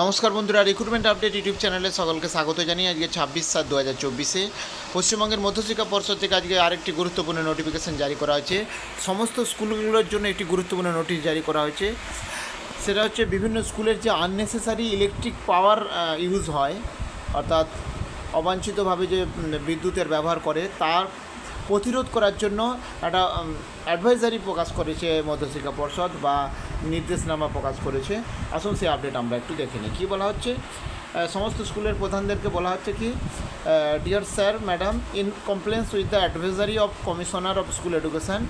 নমস্কার বন্ধুরা recruitment update YouTube চ্যানেলে সকলকে স্বাগত জানিয়ে আজকে ছাব্বিশ সাত দু হাজার চব্বিশে পশ্চিমবঙ্গের মধ্যশিক্ষা পর্ষদ থেকে আজকে আরেকটি গুরুত্বপূর্ণ নোটিফিকেশন জারি করা হয়েছে। সমস্ত স্কুলগুলোর জন্য একটি গুরুত্বপূর্ণ নোটিশ জারি করা হয়েছে। সেটা হচ্ছে বিভিন্ন স্কুলের যে আননেসেসারি ইলেকট্রিক পাওয়ার ইউজ হয়, অর্থাৎ অবাঞ্ছিতভাবে যে বিদ্যুতের ব্যবহার করে, তার প্রতিরোধ করার জন্য একটা অ্যাডভাইজারি প্রকাশ করেছে মধ্যশিক্ষা পর্ষদ বা নির্দেশনামা প্রকাশ করেছে। আসুন সেই আপডেট আমরা একটু দেখে নিই। কী বলা হচ্ছে? সমস্ত স্কুলের প্রধানদেরকে বলা হচ্ছে কি dear sir madam in compliance with the advisory of commissioner of school education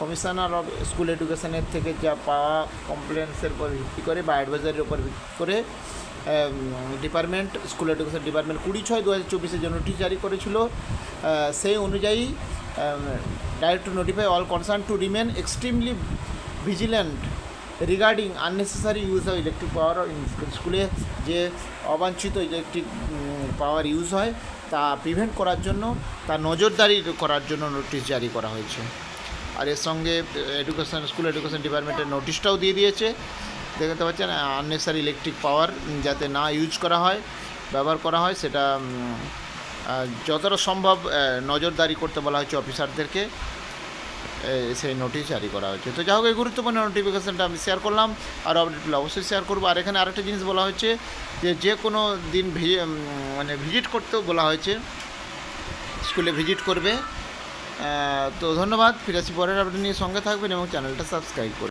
commissioner of school এডুকেশানের থেকে যা পাওয়া কমপ্লেন্সের উপর ভিত্তি করে বা অ্যাডভাইজারির উপর ভিত্তি করে ডিপার্টমেন্ট স্কুল এডুকেশন ডিপার্টমেন্ট কুড়ি ছয় দু হাজার চব্বিশে যে নোটিশ জারি করেছিল সেই অনুযায়ী direct to notify all concern to remain extremely vigilant regarding unnecessary use of electric power স্কুলে যে অবাঞ্ছিত ইলেকট্রিক পাওয়ার ইউজ হয়, তা প্রিভেন্ট করার জন্য, তা নজরদারি করার জন্য নোটিশ জারি করা হয়েছে। আর এর সঙ্গে এডুকেশন স্কুল এডুকেশন ডিপার্টমেন্টের নোটিশটাও দিয়ে দিয়েছে। দেখতে পাচ্ছেন আননেসারি ইলেকট্রিক পাওয়ার যাতে না ইউজ করা হয়, ব্যবহার করা হয়, সেটা যতটা সম্ভব নজরদারি করতে বলা হয়েছে অফিসারদেরকে সেই নোটিশ জারি করা হয়েছে। তো যাই হোক, এই গুরুত্বপূর্ণ নোটিফিকেশানটা আমি শেয়ার করলাম আর আপডেটগুলো অবশ্যই শেয়ার করব। আর এখানে আরেকটা জিনিস বলা হয়েছে যে যে কোনো দিন মানে ভিজিট করতেও বলা হয়েছে। স্কুলে ভিজিট করবে। তো ধন্যবাদ। ফিরে আসি পরের আপডেট নিয়ে। সঙ্গে থাকবেন এবং চ্যানেলটা সাবস্ক্রাইব করবেন।